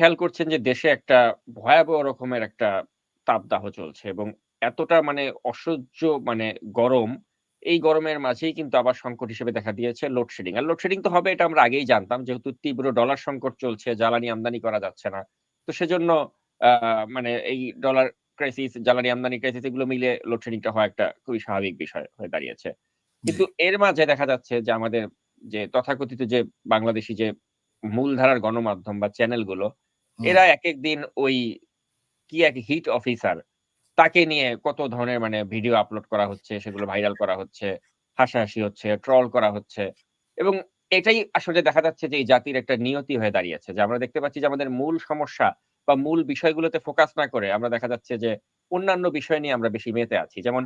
খেয়াল করছেন যে দেশে একটা ভয়াবহ রকমের একটা তাপদাহ চলছে এবং এতটা মানে অসহ্য মানে গরম, এই গরমের মাঝেই কিন্তু আবার সংকট হিসেবে দেখা দিয়েছে লোডশেডিং। আর লোডশেডিং তো হবে এটা আমরা আগেই জানতাম। যেহেতু তীব্র ডলার সংকট চলছে, জ্বালানি আমদানি করা যাচ্ছে না। তো সেজন্য মানে এই ডলার ক্রাইসিস, জ্বালানি আমদানি ক্রাইসিস এগুলো মিলে লোডশেডিংটা হওয়া একটা খুবই স্বাভাবিক বিষয় হয়ে দাঁড়িয়েছে। কিন্তু এর মাঝে দেখা যাচ্ছে যে আমাদের যে তথাকথিত যে বাংলাদেশী যে মূলধারার গণমাধ্যম বা চ্যানেলগুলো, এরা এক দিন ওই কি এক হিট অফিসার তাকে নিয়ে কত ধরনের মানে ভিডিও আপলোড করা হচ্ছে, সেগুলো ভাইরাল করা হচ্ছে, হাসাহাসি হচ্ছে, ট্রল করা হচ্ছে। এবং এটাই আসলে দেখা যাচ্ছে যে এই জাতির একটা নিয়তি হয়ে দাঁড়িয়েছে। যে আমরা দেখতে পাচ্ছি যে আমাদের মূল সমস্যা বা মূল বিষয়গুলোতে ফোকাস না করে আমরা দেখা যাচ্ছে যে অন্যান্য বিষয় নিয়ে আমরা বেশি মেতে আছি। যেমন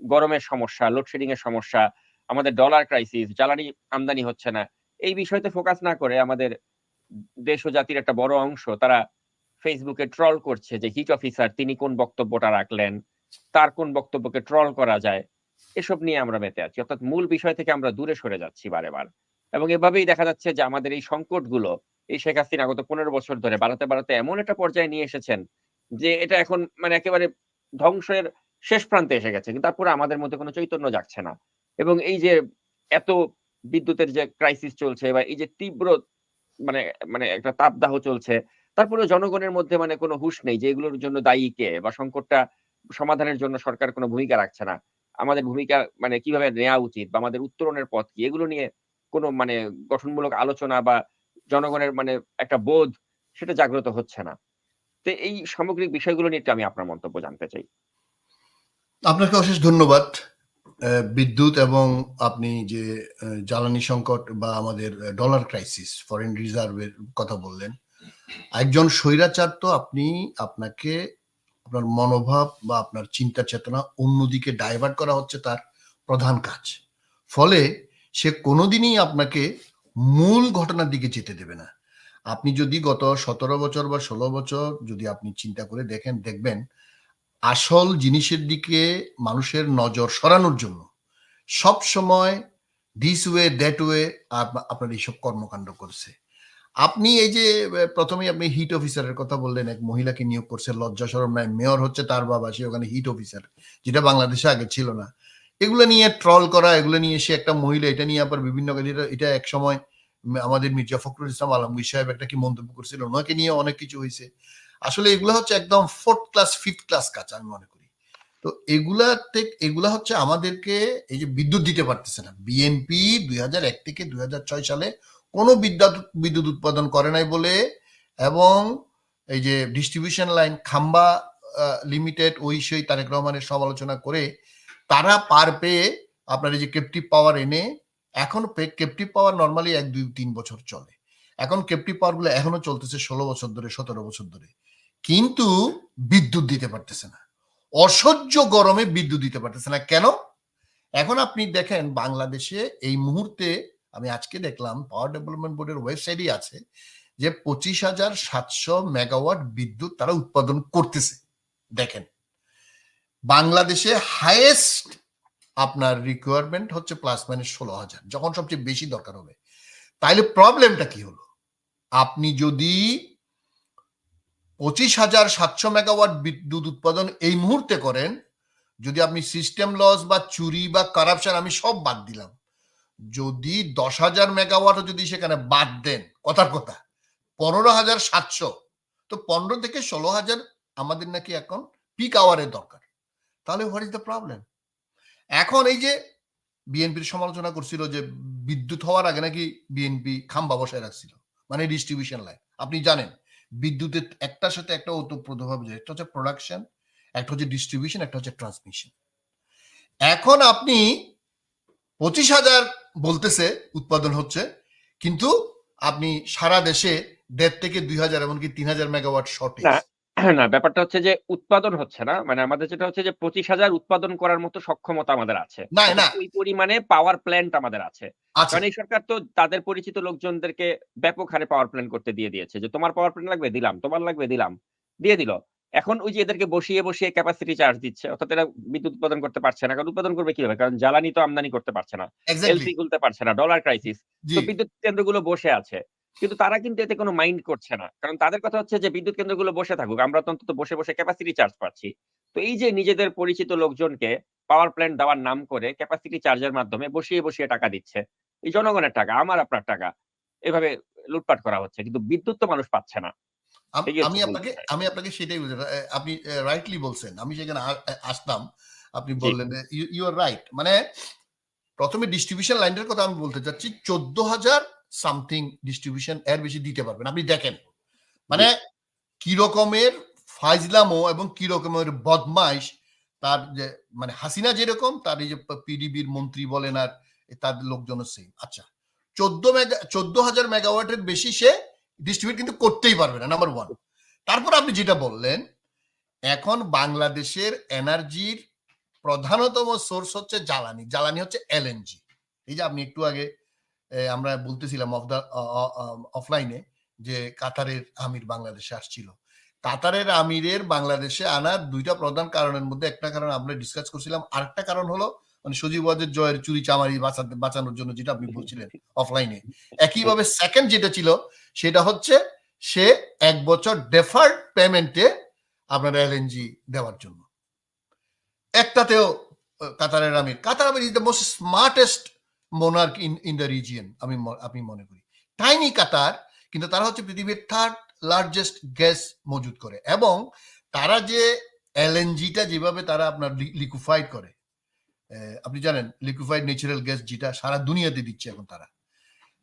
গরমের সমস্যা, লোডশেডিং এর সমস্যা, আমাদের ডলার ক্রাইসিস, জ্বালানি আমদানি হচ্ছে না। এই বিষয়তে ফোকাস না করে আমাদের দেশ ও জাতির একটা বড় অংশ তারা এ ট্রল করছে যে হিট অফিসার তিনি কোন বক্তব্যটা রাখলেন, তার কোন বক্তব্যকে ট্রল করা যায়। এসব নিয়ে আমরা মেতে আছি। অর্থাৎ মূল বিষয় থেকে আমরা দূরে সরে যাচ্ছি বারে, বার। এবং এভাবেই দেখা যাচ্ছে যে আমাদের এই সংকটগুলো এই শেখ হাসিনা গত ১৫ বছর ধরে বাড়াতে, বাড়াতে এমন একটা পর্যায়ে নিয়ে এসেছেন যে এটা এখন মানে একেবারে ধ্বংসের শেষ প্রান্তে এসে গেছে। কিন্তু তারপরে আমাদের মধ্যে কোনো চৈতন্য যাচ্ছে না। এবং এই যে এত বিদ্যুতের যে ক্রাইসিস চলছে বা এই যে তীব্র মানে মানে একটা তাপদাহ চলছে, তারপরেও জনগণের মধ্যে মানে কোন হুঁশ নেই যে এগুলোর জন্য দায়ী কে? বা সংকটটা সমাধানের জন্য সরকার কোন ভূমিকা রাখছে না। আমাদের ভূমিকা মানে কীভাবে নেয়া উচিত বা আমাদের উত্তরণের পথ কি? এগুলো নিয়ে কোনো মানে গঠনমূলক আলোচনা বা জনগণের মানে একটা বোধ সেটা জাগ্রত হচ্ছে না। তো এই সামগ্রিক বিষয়গুলো নিয়ে একটু আমি আপনার মন্তব্য জানতে চাই। আপনাকে অশেষ ধন্যবাদ। বিদ্যুৎ এবং আপনি যে জ্বালানি সংকট বা আমাদের ডলার ক্রাইসিস, ফরেন রিজার্ভ এর কথা বললেন। একজন স্বৈরাচার তো আপনি আপনাকে আপনার মনোভাব বা আপনার চিন্তা চেতনা অন্যদিকে ডাইভার্ট করা হচ্ছে তার প্রধান কাজ। ফলে সে কোনোদিনই আপনাকে মূল ঘটনার দিকে যেতে দেবে না। আপনি যদি গত ১৭ বছর বা ১৬ বছর যদি আপনি চিন্তা করে দেখেন, দেখবেন আসল জিনিসের দিকে মানুষের নজর সরানোর জন্য সবসময় this way that way আপ আপনার এইসব কর্মকাণ্ড করছে। আপনি এই যে অ্যা ১ম এই আপনি হিট অফিসারের কথা বললেন, এক মহিলাকে নিয়োগ করছে লজ্জা শরম নাই। মেয়র হচ্ছে তার বাবা, সে ওখানে হিট অফিসার। যেটা বাংলাদেশে আগে ছিল না। এগুলো নিয়ে ট্রল করা, এগুলো নিয়ে সে একটা মহিলা এটা নিয়ে আবার বিভিন্ন এটা এটা একসময় মে আমাদের মির্জা ফখরুল ইসলাম আলমগীর সাহেব একটা কি মন্তব্য করছিল, ওনাকে নিয়ে অনেক কিছু হইছে। আসলে এগুলো হচ্ছে একদম ফোর্থ ক্লাস, 5th ক্লাস কাজ আমি মনে করি। তো এগুলাতে এগুলা হচ্ছে আমাদেরকে এই যে বিদ্যুৎ দিতে পারতেছে না। বিএনপি ২০০১ থেকে ২০০৬ সালে কোনো বিদ্যাত বিদ্যুৎ উৎপাদন করে নাই বলে এবং এই যে ডিস্ট্রিবিউশন লাইন খাম্বা লিমিটেড ওই সেই তারেক রহমানের সমালোচনা করে তারা পার পেয়ে আপনার এই যে কেপটিভ পাওয়ার এনে এখন পে ক্যাপটিভ পাওয়ার নর্মালি এক দুই তিন বছর চলে। এখন ক্যাপটিভ পাওয়ারগুলো এখনও চলতেছে ১৬ বছর ধরে, ১৭ বছর ধরে। কিন্তু বিদ্যুৎ দিতে পারতেছে না। অসহ্য গরমে বিদ্যুৎ দিতে পারতেছে না। কেন? এখন আপনি দেখেন বাংলাদেশে এই মুহূর্তে আমি আজকে দেখলাম পাওয়ার ডেভেলপমেন্ট বোর্ডের ওয়েবসাইটই আছে যে ২৫,৭০০ মেগাওয়াট বিদ্যুৎ তারা উৎপাদন করতেছে। দেখেন। বাংলাদেশে হাইয়েস্ট আপনার রিকোয়ারমেন্ট হচ্ছে প্লাস মাইনাস ১৬,০০০ যখন সবচেয়ে বেশি দরকার হবে। তাইলে প্রবলেমটা কি হলো? আপনি যদি ২৫,৭০০ মেগাওয়াট বিদ্যুৎ উৎপাদন এই মুহূর্তে করেন, যদি আপনি সিস্টেম লস বা চুরি বা কারাপশন আমি সব বাদ দিলাম। যদি ১০,০০০ মেগাওয়াটও যদি সেখানে বাদ দেন, কথার কথা ১৫,৭০০ তো ১৫ থেকে ১৬,০০০ আমাদের নাকি এখন পিক আওয়ারের দরকার। তাহলে হোয়াট ইস দ্য প্রবলেম? এখন এই যে বিএনপির সমালোচনা করছিল যে বিদ্যুৎ হওয়ার আগে নাকি বিএনপি খাম্বা বসায় রাখছিল। মানে ডিস্ট্রিবিউশন লাইন। আপনি জানেন বিদ্যুতের একটার সাথে একটা ওতপ্রোতভাবে যায় একটা হচ্ছে প্রোডাকশন, একটা হচ্ছে ডিস্ট্রিবিউশন, একটা হচ্ছে ট্রান্সমিশন। এখন আপনি ২৫,০০০ বলতেছে উৎপাদন হচ্ছে। কিন্তু আপনি সারা দেশে দেড় থেকে ২,০০০ এমনকি ৩,০০০ মেগাওয়াট শর্টেজ। না, ব্যাপারটা হচ্ছে যে উৎপাদন হচ্ছে না। মানে আমাদের যেটা হচ্ছে যে ২৫,০০০ উৎপাদন করার মতো সক্ষমতা আমাদের আছে। ওই পরিমাণে পাওয়ার প্ল্যান্ট আমাদের আছে। আছে। কারণ এই সরকার তো তাদের পরিচিত লোকজনদেরকে ব্যাপক হারে পাওয়ার প্ল্যান্ট করতে দিয়ে দিয়েছে। যে তোমার পাওয়ার প্ল্যান্ট লাগবে? দিলাম। তোমার লাগবে? দিলাম। দিয়ে দিল। এখন ওই যে এদেরকে বসিয়ে, বসিয়ে ক্যাপাসিটি চার্জ দিচ্ছে। অর্থাৎ এরা বিদ্যুৎ উৎপাদন করতে পারছে না। কারণ উৎপাদন করবে কীভাবে? কারণ জ্বালানি তো আমদানি করতে পারছে না। এলসি খুলতে পারছে না। Dollar crisis. তো বিদ্যুৎ কেন্দ্রগুলো বসে আছে। কিন্তু তারা কিন্তু এতে কোনো মাইন্ড করছে না। কারণ তাদের কথা হচ্ছে যে বিদ্যুৎ কেন্দ্রগুলো বসে থাকুক। আমরা তো অন্তত বসে, বসে ক্যাপাসিটি চার্জ পাচ্ছি। তো এই যে নিজেদের পরিচিত লোকজনকে পাওয়ার প্ল্যান্ট দেওয়ার নাম করে ক্যাপাসিটি চার্জের মাধ্যমে বসিয়ে, বসিয়ে টাকা দিচ্ছে। এই জনগণের টাকা, আমার আপনার টাকা। এভাবে লুটপাট করা হচ্ছে। কিন্তু বিদ্যুৎ তো মানুষ পাচ্ছে না। আম- আপনাকে আমি আপনাকে সেটাই বলছি আপনি রাইটলি বলছেন আমি সেখানে আসতাম আপনি বললেন ইউ আর রাইট মানে প্রথমে ডিস্ট্রিবিউশন লাইনের কথা আমি বলতে চাচ্ছি চোদ্দ হাজার সামথিং ডিস্ট্রিবিউশন এর বেশি দিতে পারবেন। আপনি দেখেন মানে কি রকমের ফাইজলামো এবং কি রকমের বদমাইশ তার যে মানে হাসিনা যেরকম তার এই যে পিডিবির মন্ত্রী বলেন আর তার লোকজন সেম আচ্ছা চোদ্দ মেগা চোদ্দ হাজার মেগাওয়াটের বেশি সে ডিস্ট্রিবিউট কিন্তু করতেই পারবে না নাম্বার ওয়ান তারপর আপনি যেটা বললেন এখন বাংলাদেশের এনার্জির প্রধানতম সোর্স হচ্ছে জ্বালানি। জ্বালানি হচ্ছে এলএনজি এই যে আপনি একটু আগে আমরা বলতেছিলাম অফ দা অফলাইনে যে কাতারের আমির বাংলাদেশে আসছিল। কাতারের আমিরের বাংলাদেশে আনার দুইটা প্রধান কারণের মধ্যে একটা কারণ আমরা ডিসকাস করছিলাম। আরেকটা কারণ হলো মানে সজীব জয়ের চুরি চামারি বাঁচাতে, বাঁচানোর জন্য যেটা আপনি বলছিলেন অফলাইনে একইভাবে সেকেন্ড যেটা ছিল, সেটা হচ্ছে সে এক বছর ডেফার্ড পেমেন্টে আপনার এলএনজি দেওয়ার জন্য। একটাতেও কাতারের আমির। Qatar emir is the most smartest monarch in in the region আমি আমি মনে করি। টাইনি কাতার কিন্তু তারা হচ্ছে পৃথিবীর থার্ড লার্জেস্ট গ্যাস মজুদ করে এবং তারা যে এলএনজিটা যেভাবে তারা আপনার লিকুইফাইড করে আপনি জানেন লিকুইফাইড ন্যাচারাল গ্যাস যেটা সারা দুনিয়াতে দিচ্ছে এখন তারা।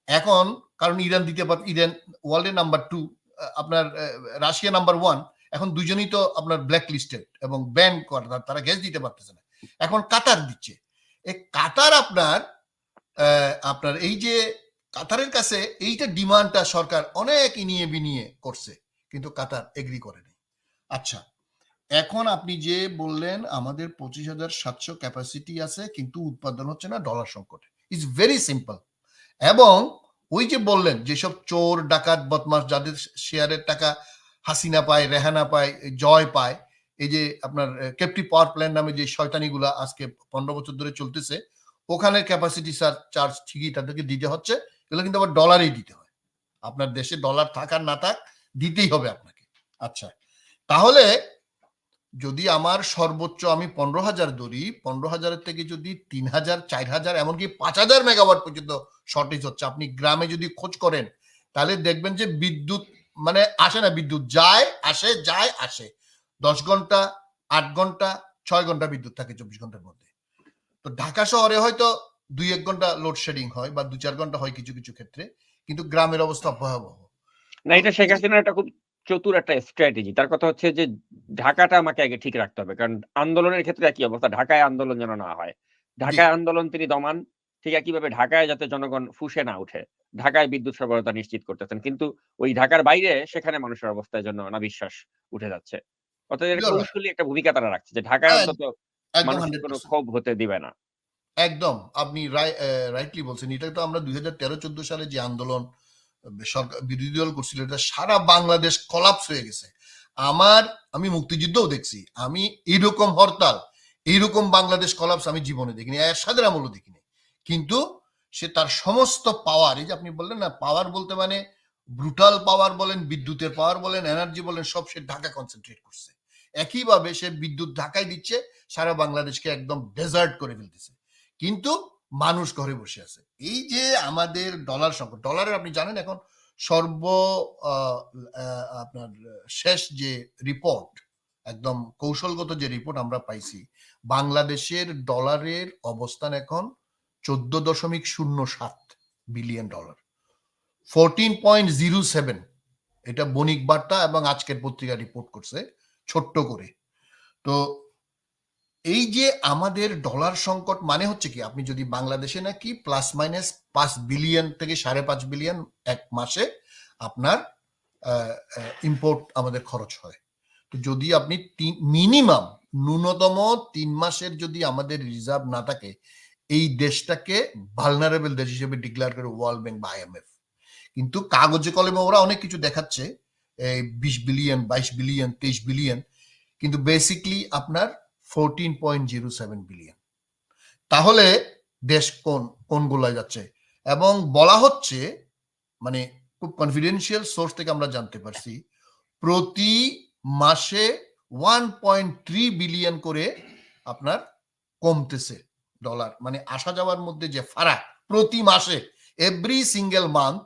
এখন কারণ ইরান দিতে পার, ইরান ওয়ার্ল্ডের নাম্বার টু আপনার রাশিয়া নাম্বার ওয়ান এখন দুজনেই তো আপনার ব্ল্যাক লিস্টেড এবং ব্যান করা, তারা গ্যাস দিতে পারতেছে না। এখন কাতার দিচ্ছে। এই কাতার আপনার আপনার এই যে কাতারের কাছে এইটা ডিমান্ডটা সরকার অনেক ইনিয়ে বিনিয়ে করছে, কিন্তু কাতার এগ্রি করেনি। আচ্ছা এখন আপনি যে বললেন আমাদের পঁচিশ হাজার সাতশো ক্যাপাসিটি আছে, কিন্তু উৎপাদন হচ্ছে না ডলার সংকট। ইজ ভেরি সিম্পল এবং ওই যে বললেন, যেসব চোর, ডাকাত বদমাস যাদের শেয়ারের টাকা হাসিনা পায়, রেহানা পায়, জয় পায়, এই যে আপনার ক্যাপটিভ পাওয়ার প্ল্যান নামে যে শয়তানিগুলা আজকে পনেরো বছর ধরে চলতেছে ওখানে ক্যাপাসিটি চার্জ ঠিকই তাদেরকে দিতে হচ্ছে, এগুলো কিন্তু আবার ডলারেই দিতে হয়। আপনার দেশে ডলার থাকার না থাক, দিতেই হবে আপনাকে। আচ্ছা তাহলে যদি আমার সর্বোচ্চ আমি পনেরো হাজার ধরি, পনেরো হাজারের থেকে যদি তিন হাজার, চার হাজার, এমনকি পাঁচ হাজার মেগাওয়াট পর্যন্ত শর্টেজ হচ্ছে, আপনি গ্রামে যদি খোঁজ করেন, তাহলে দেখবেন যে বিদ্যুৎ মানে আসে না বিদ্যুৎ, যায়, আসে যায়, আসে। দশ ঘণ্টা, আট ঘণ্টা, ছয় ঘণ্টা বিদ্যুৎ থাকে চব্বিশ ঘণ্টার মধ্যে। তো ঢাকা শহরে হয়তো দুই এক ঘণ্টা লোডশেডিং হয় বা দু চার ঘণ্টা হয় কিছু কিছু ক্ষেত্রে কিন্তু গ্রামের অবস্থা ভয়াবহ না এটা শেখ হাসিনার একটা খুব চতুর একটা স্ট্র্যাটেজি। তার কথা হচ্ছে যে ঢাকাটা আমাকে আগে ঠিক রাখতে হবে। কারণ আন্দোলনের ক্ষেত্রে একই অবস্থা। ঢাকায় আন্দোলন যেন না হয়। ঢাকায় আন্দোলন তিনি দমান। ঠিক একইভাবে ঢাকায় যাতে জনগণ ফুঁসে না উঠে। ঢাকায় বিদ্যুৎ সরবরাহ নিশ্চিত করতেছেন। কিন্তু ওই ঢাকার বাইরে সেখানে মানুষের অবস্থার জন্য অনাবিশ্বাস উঠে যাচ্ছে। অর্থাৎ কৌশলী একটা ভূমিকা তারা রাখছে যে ঢাকায় অন্তত মানুষের কোনো ক্ষোভ হতে দিবে না। একদম আপনি রাইটলি বলছেন। এটা তো আমরা দুই হাজার তেরো চোদ্দ সালে যে আন্দোলন সরকার বিরোধী দল করছিল এটা সারা বাংলাদেশ কলাপস হয়ে গেছে। আমার আমি মুক্তিযুদ্ধও দেখছি। আমি এইরকম হরতাল এইরকম বাংলাদেশ কলাপস আমি জীবনে দেখিনি এরশাদের আমলও দেখিনি। কিন্তু সে তার সমস্ত পাওয়ার এই যে আপনি বললেন না পাওয়ার বলতে মানে ব্রুটাল পাওয়ার বলেন বিদ্যুতের পাওয়ার বলেন এনার্জি বলেন সব সে ঢাকা কনসেন্ট্রেট করছে। একইভাবে সে বিদ্যুৎ ঢাকায় দিচ্ছে, সারা বাংলাদেশকে একদম ডেজার্ট করে ফেলতেছে। কিন্তু মানুষ ঘরে বসে আছে। এই যে আমাদের ডলার সংকট ডলারের আপনি জানেন এখন সর্ব আপনার শেষ যে রিপোর্ট একদম কৌশলগত যে রিপোর্ট আমরা পাইছি, বাংলাদেশের ডলারের অবস্থান এখন চোদ্দ দশমিক শূন্য সাত billion dollar fourteen point zero seven এটা বণিক বার্তা এবং আজকের পত্রিকা রিপোর্ট করছে। ছোট্ট করে। তো এই যে আমাদের ডলার সংকট মানে হচ্ছে কি? আপনি যদি বাংলাদেশে নাকি প্লাস মাইনাস পাঁচ বিলিয়ন থেকে সাড়ে পাঁচ বিলিয়ন এক মাসে আপনার ইম্পোর্ট আমাদের খরচ হয়। তো যদি আপনি মিনিমাম ন্যূনতম তিন মাসের যদি আমাদের রিজার্ভ না থাকে, এই দেশটাকে ভালনারেবল দেশ হিসেবে ডিক্লেয়ার করে ওয়ার্ল্ড ব্যাংক বা আইএমএফ কিন্তু কাগজে কলমে ওরা অনেক কিছু দেখাচ্ছে এই বিশ বিলিয়ন বাইশ বিলিয়ন তেইশ বিলিয়ন কিন্তু বেসিকলি আপনার fourteen point zero seven billion তাহলে দেশ কোন কোন গোলায় যাচ্ছে? এবং বলা হচ্ছে মানে খুব কনফিডেন্সিয়াল সোর্স থেকে আমরা জানতে পারছি, প্রতি মাসে ওয়ান পয়েন্ট থ্রি বিলিয়ন করে আপনার কমতেছে ডলার মানে আসা যাওয়ার মধ্যে যে ফারাক, প্রতি মাসে এভরি সিঙ্গেল মান্থ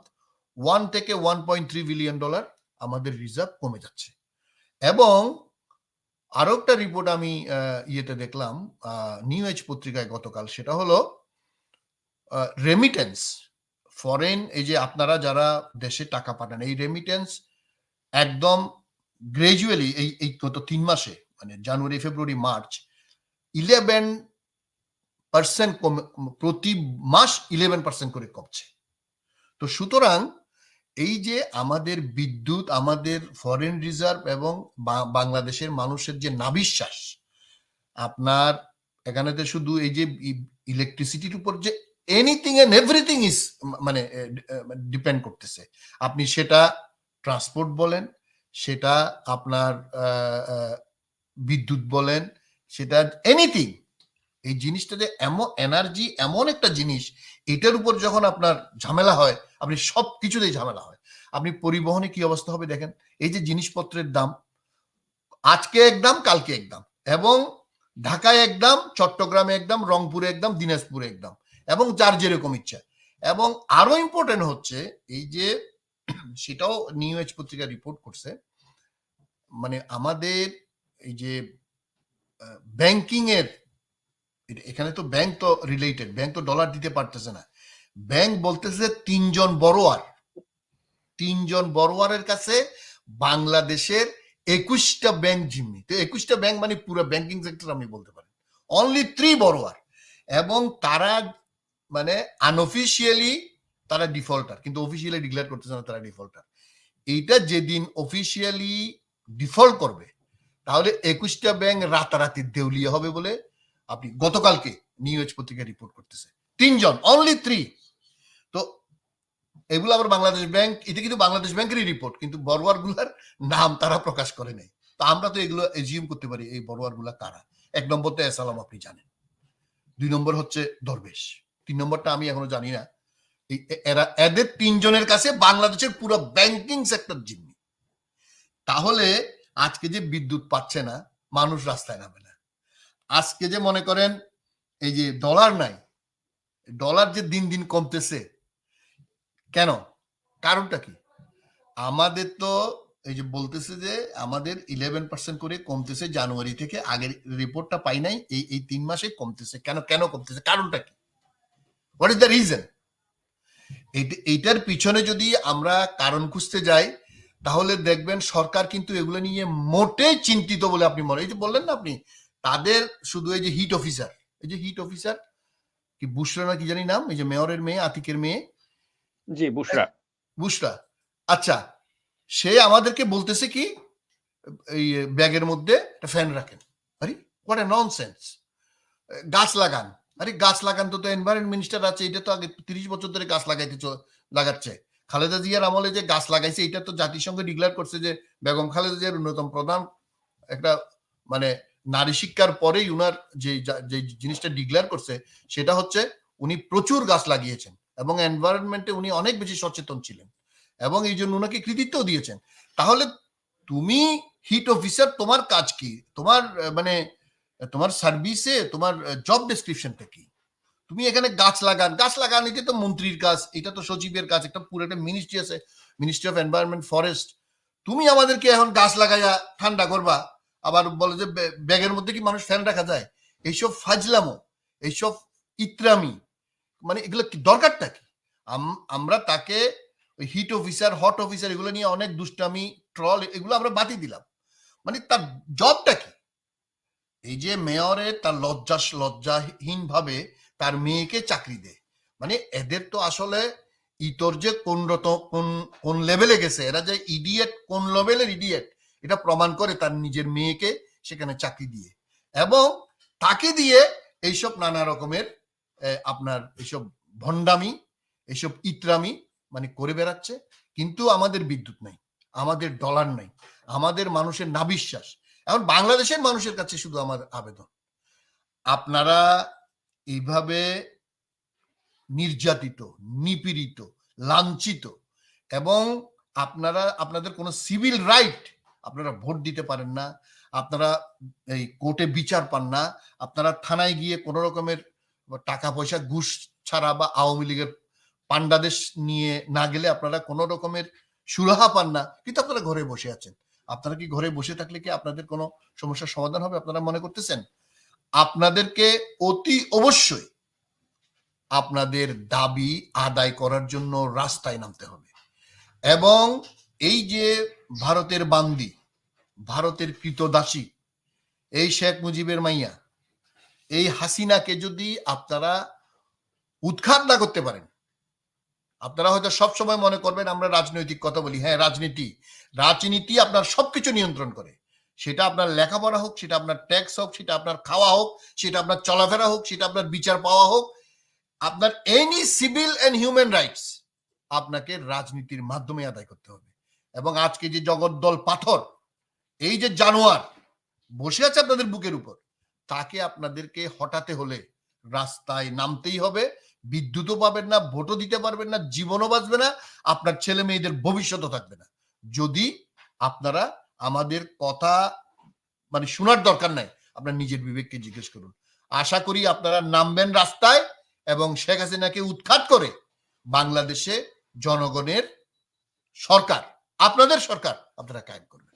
ওয়ান থেকে one point three billion dollar আমাদের রিজার্ভ কমে যাচ্ছে। এবং আরও একটা রিপোর্ট আমি ইয়েতে দেখলাম নিউ এজ পত্রিকায় গতকাল, সেটা হলো রেমিটেন্স ফরেন এই যে আপনারা যারা দেশে টাকা পাঠান, এই রেমিটেন্স একদম গ্রাজুয়ালি এই এই গত তিন মাসে মানে January, February, March eleven percent কমে, প্রতি মাস ইলেভেন পার্সেন্ট করে কমছে। তো সুতরাং এই যে আমাদের বিদ্যুৎ, আমাদের ফরেন রিজার্ভ এবং বাংলাদেশের মানুষের যে নাবিশ্বাস, আপনার এখানে তো শুধু এই যে ইলেকট্রিসিটির উপর যে এনিথিং এন্ড এভরিথিং ইজ মানে ডিপেন্ড করতেছে। আপনি সেটা ট্রান্সপোর্ট বলেন, সেটা আপনার বিদ্যুৎ বলেন, সেটা এনিথিং এই জিনিসটাতে এমন এনার্জি এমন একটা জিনিস, এটার উপর যখন আপনার ঝামেলা হয় আপনি সব কিছুতেই ঝামেলা হয়। আপনি পরিবহনে কি অবস্থা হবে দেখেন, এই যে জিনিসপত্রের দাম, আজকে এক দাম কালকে এক দাম এবং ঢাকায় এক দাম চট্টগ্রামে এক দাম রংপুরে এক দাম দিনাজপুরে এক দাম এবং যার যেরকম ইচ্ছা। এবং আরও ইম্পর্টেন্ট হচ্ছে, এই যে সেটাও নিউ এজ পত্রিকা রিপোর্ট করছে মানে আমাদের এই যে ব্যাংকিং এর, এখানে তো ব্যাংক তো রিলেটেড ব্যাংক তো ডলার দিতে পারতেছে না। ব্যাংক বলতেছে তিনজন বড়োয়ার। তিনজন বড়োয়ারের কাছে বাংলাদেশের একুশটা ব্যাংক জিম্মি। তো একুশটা ব্যাংক মানে পুরো ব্যাংকিং সেক্টর আমি বলতে পারি। অনলি থ্রি বড়োয়ার। এবং তারা মানে আনঅফিসিয়ালি তারা ডিফল্টার। কিন্তু অফিসিয়ালি ডিক্লেয়ার করতেছে না, তারা ডিফল্টার। এইটা যেদিন অফিসিয়ালি ডিফল্ট করবে, তাহলে একুশটা ব্যাংক রাতারাতি দেউলিয়া হবে বলে আপনি গতকালকে নিউ এজ পত্রিকা রিপোর্ট করতেছে। তিনজন অনলি থ্রি তো এগুলো আবার বাংলাদেশ ব্যাংক, এটা কিন্তু বাংলাদেশ ব্যাংকেরই রিপোর্ট কিন্তু বড়োয়ারগুলার নাম তারা প্রকাশ করে নাই। তো আমরা তো এগুলো এজিউম করতে পারি, এই বড়োয়ারগুলা কারা? এক নম্বর তো এসালাম, আপনি জানেন। দুই নম্বর হচ্ছে দরবেশ। তিন নম্বরটা আমি এখনও জানি না। এই এরা, এদের তিনজনের কাছে বাংলাদেশের পুরো ব্যাংকিং সেক্টর জিম্মি। তাহলে আজকে যে বিদ্যুৎ পাচ্ছে না, মানুষ রাস্তায় নামে না। আজকে যে মনে করেন, এই যে ডলার নাই ডলার যে দিন দিন কমতেছে কেন? কারণটা কি? আমাদের তো এই যে বলতেছে যে আমাদের ইলেভেন পার্সেন্ট করে কমতেছে জানুয়ারি থেকে, আগের রিপোর্টটা পাই নাই, এই এই তিন মাসে কমতেছে। কেন কেন কমতেছে? কারণটা কি? হোয়াট ইজ দ্য রিজন এইটার পিছনে যদি আমরা কারণ খুঁজতে যাই, তাহলে দেখবেন সরকার কিন্তু এগুলো নিয়ে মোটেই চিন্তিত বলে আপনি মনে এই যে বললেন না আপনি, তাদের শুধু এই যে হিট অফিসার এই যে হিট অফিসার কি বুসরা না কি জানি নাম? এই যে মেয়রের মেয়ে, আতিকের মেয়ে জি, বুশরা। বুসরা আচ্ছা সে আমাদেরকে বলতেছে কি, এই ব্যাগের মধ্যে একটা ফ্যান রাখেন। আরে হোয়াট এ ননসেন্স গাছ লাগান। আরে, গাছ লাগান তো তো এনভায়রনমেন্ট মিনিস্টার আছে, এটা তো আগে তিরিশ বছর ধরে গাছ লাগাইতে লাগাচ্ছে। খালেদা জিয়ার আমলে যে গাছ লাগাইছে, এটা তো জাতিসংঘ ডিক্লেয়ার করছে যে বেগম খালেদা জিয়ার অন্যতম প্রধান একটা মানে নারী শিক্ষার পরেই উনার যা- যে জিনিসটা ডিক্লেয়ার করছে, সেটা হচ্ছে উনি প্রচুর গাছ লাগিয়েছেন। এবং এনভায়রনমেন্টে উনি অনেক বেশি সচেতন ছিলেন এবং এই জন্য উনাকে কৃতিত্ব দিয়েছেন। তাহলে তুমি হিট অফিসার তোমার কাজ কি? তোমার মানে তোমার সার্ভিসে তোমার জব ডেসক্রিপশনটা কি? তুমি এখানে গাছ লাগান গাছ লাগান এটা তো মন্ত্রীর কাজ, এটা তো সচিবের কাজ, একটা পুরো একটা মিনিস্ট্রি আছে মিনিস্ট্রি অফ এনভায়রনমেন্ট ফরেস্ট তুমি আমাদেরকে এখন গাছ লাগাইয়া ঠান্ডা করবা, আবার বলে যে ব্যাগের মধ্যে কি মানুষ ফ্যান রাখা যায়? এইসব ফাজলামো, এইসব ইত্রামি মানে এগুলো দরকারটা কি? আম- আমরা তাকে হিট অফিসার হট অফিসার এগুলো নিয়ে অনেক দুষ্টামি ট্রল এগুলো আমরা বাতি দিলাম। মানে তার জবটা কি? এই যে মেয়রের তার লজ্জা, লজ্জাহীন ভাবে তার মেয়েকে চাকরি দেয়। মানে এদের তো আসলে ইতর যে কোন রত, কোন কোন লেভেলে গেছে, এরা যে ইডিয়েট কোন লেভেলের ইডিয়েট এটা প্রমাণ করে তার নিজের মেয়েকে সেখানে চাকরি দিয়ে। এবং তাকে দিয়ে এইসব নানা রকমের আপনার এইসব ভণ্ডামি, এসব ইতরামি মানে করে বেড়াচ্ছে, কিন্তু আমাদের বিদ্যুৎ নাই, আমাদের ডলার নাই, আমাদের মানুষের নাবিশ্বাস। এখন বাংলাদেশের মানুষের কাছে শুধু আমার আবেদন। আপনারা এইভাবে নির্যাতিত, নিপীড়িত, লাঞ্ছিত এবং আপনারা, আপনাদের কোনো সিভিল রাইট আপনারা ভোট দিতে পারেন না, আপনারা এই কোর্টে বিচার পান না, আপনারা থানায় গিয়ে কোনো রকমের টাকা পয়সা ঘুষ ছাড়া বা আওয়ামী লীগের পান্ডাদেশ নিয়ে না গেলে আপনারা কোনো রকমের সুরাহা পান না। কিন্তু আপনারা ঘরে বসে আছেন। আপনারা কি ঘরে বসে থাকলে কি আপনাদের কোনো সমস্যার সমাধান হবে আপনারা মনে করতেছেন? আপনাদেরকে অতি অবশ্যই আপনাদের দাবি আদায় করার জন্য রাস্তায় নামতে হবে। এবং এই যে ভারতের বান্দি, ভারতের কৃতদাসী এই শেখ মুজিবের মাইয়া এই হাসিনাকে যদি আপনারা উৎখাত না করতে পারেন, আপনারা হয়তো সব সময় মনে করবেন আমরা রাজনৈতিক কথা বলি হ্যাঁ রাজনীতি। রাজনীতি আপনার সবকিছু নিয়ন্ত্রণ করে। সেটা আপনার লেখাপড়া হোক, সেটা আপনার ট্যাক্স হোক, সেটা আপনার খাওয়া হোক, সেটা আপনার চলাফেরা হোক, সেটা আপনার বিচার পাওয়া হোক, আপনার any civil and human rights আপনাকে রাজনীতির মাধ্যমে আদায় করতে হবে। এবং আজকে যে জগদ্দল পাথর, এই যে জানোয়ার, বসে আছে আপনাদের বুকের উপর। তাকে আপনাদেরকে হটাতে হলে রাস্তায় নামতেই হবে, বিদ্যুৎও পাবেন না, ভোটও দিতে পারবেন না, জীবনও বাঁচবে না, আপনার ছেলে মেয়েদের ভবিষ্যৎও থাকবে না। যদি আপনারা আমাদের কথা মানে শোনার দরকার নাই, আপনার নিজের বিবেককে জিজ্ঞেস করুন। আশা করি আপনারা নামবেন রাস্তায় এবং শেখ হাসিনাকে উৎখাত করে বাংলাদেশে জনগণের সরকার, আপনাদের সরকার আপনারা কায়েম করবেন।